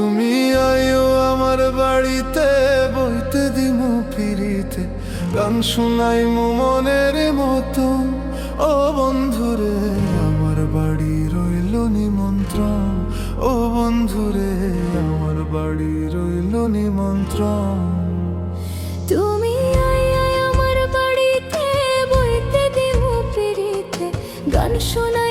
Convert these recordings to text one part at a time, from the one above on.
তুমি আয়ো আমার বাড়িতে, বইতে দিমু ফিরিতে গান শুনাই মু মনের মতো। ও বন্ধুরে, আমার বাড়ি রইল নিমন্ত্রণ। ও বন্ধুরে, আমার বাড়ি রইল নিমন্ত্রণ। তুমি আমার বাড়িতে, বইতে দিমু গান শোনাই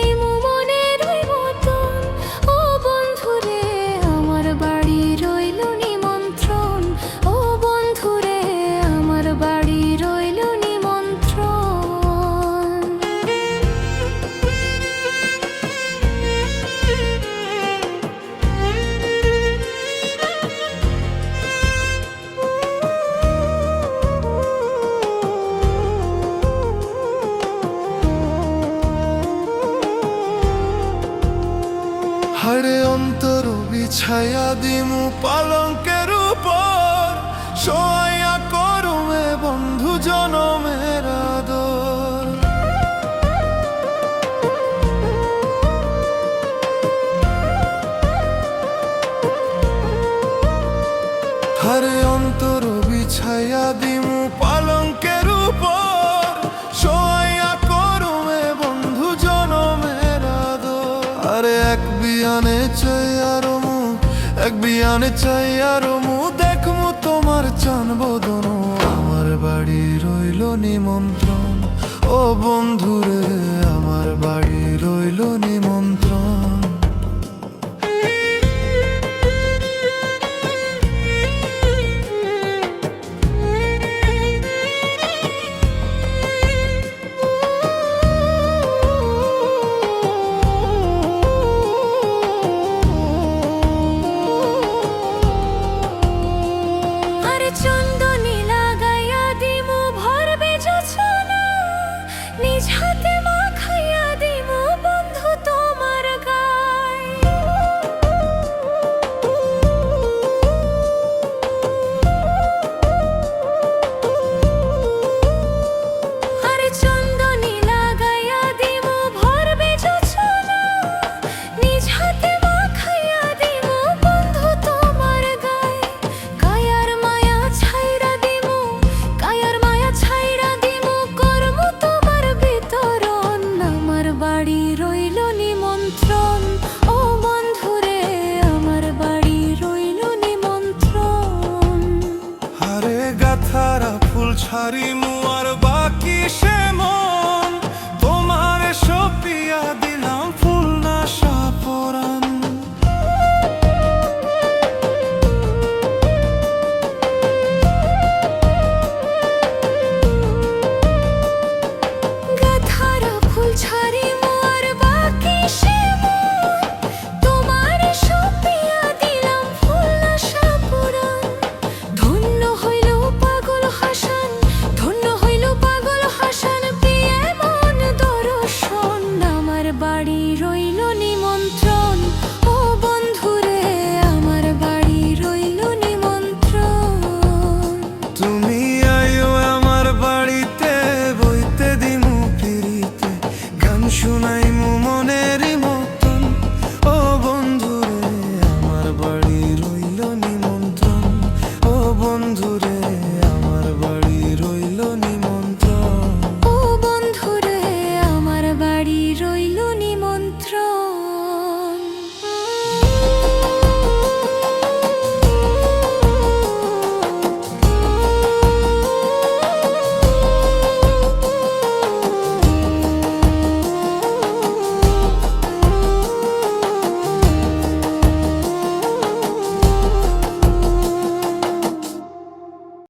হারে অন্তর বিছায়া দিমু পালঙ্কের উপর। সোয়া করুমে বন্ধু জনমের হারে অন্তর বিছায়া দিমু বিয়ানে চাই, আরও মু দেখমু তোমার চান বদন। আমার বাড়ি রইল নিমন্ত্রণ। ও বন্ধুরে, আমার বাড়ি রইল নিমন্ত্রণ। পিছন harimu